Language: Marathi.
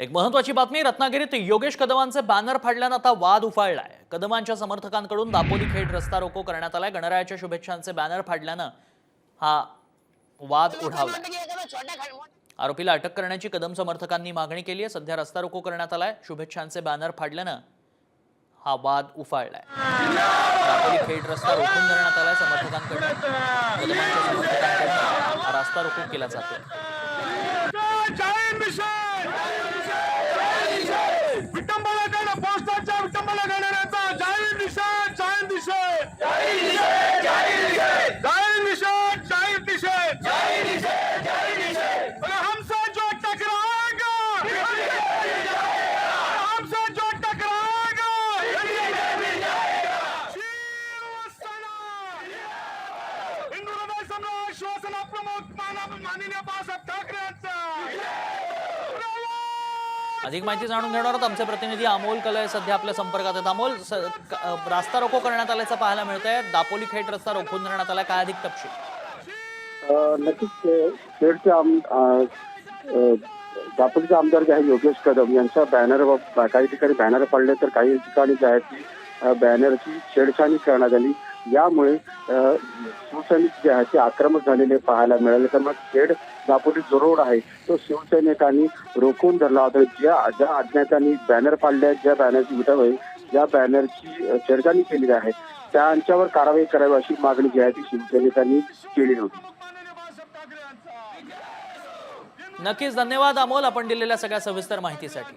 एक महत्वाची बातमी रत्नागिरीत योगेश कदमांचे बॅनर फाडल्यानं आता वाद उफाळलाय. कदमांच्या समर्थकांकडून दापोली खेड रस्ता रोको करण्यात आलाय. गणरायाच्या शुभेच्छांचे बॅनर फाडल्यानं हा वाद उठावलाय. आरोपीला अटक करण्याची कदम समर्थकांनी मागणी केली आहे. सध्या रस्ता रोको करण्यात आलाय. शुभेच्छांचे बॅनर फाडल्यानं हा वाद उफाळलाय. दापोली खेड रस्ता रोखून धरण्यात आलाय. समर्थकांकडून कदमांच्या समर्थकांकडून हा रस्ता रोको केला जातोय. जय मिशन पोस्टाच्या विटंबना करणाऱ्याचा जय मिशन जय मिशन जय मिशन जय मिशन हमसे जो टकराएगा हमसे जो टकराएगा हिंदू हृदय सम्राट प्रमुख माननीय बाळासाहेब अधिक माहिती जाणून घेणार आहोत. आमचे प्रतिनिधी अमोल कलय सध्या आपल्या संपर्कात आहेत. अमोल स- रास्ता रोको करण्यात आल्याचं पाहायला मिळतंय. दापोली खेट रस्ता रोखून धरण्यात आला काय अधिक तपशील? नक्कीच खेडचे आम दापोलीचे आमदार जे आहे योगेश कदम यांच्या बॅनर काही ठिकाणी बॅनर पडले तर काही ठिकाणी जे आहेत बॅनरची छेडछाणी करण्यात आली. यामुळे शिवसैनिक जे आहे ते आक्रमक झालेले पाहायला मिळाले. तर मग खेड दापोली जो रोड आहे तो शिवसैनिकांनी रोखून धरला होता. ज्या ज्या अज्ञातांनी बॅनर पाडले ज्या बॅनरची विटाव ज्या बॅनरची छेडछाणी केलेली आहे त्यांच्यावर कारवाई करावी अशी मागणी जी आहे ती शिवसैनिकांनी केली होती नक्कीच धन्यवाद अमोल आपण दिलेल्या सगळ्या सविस्तर माहितीसाठी.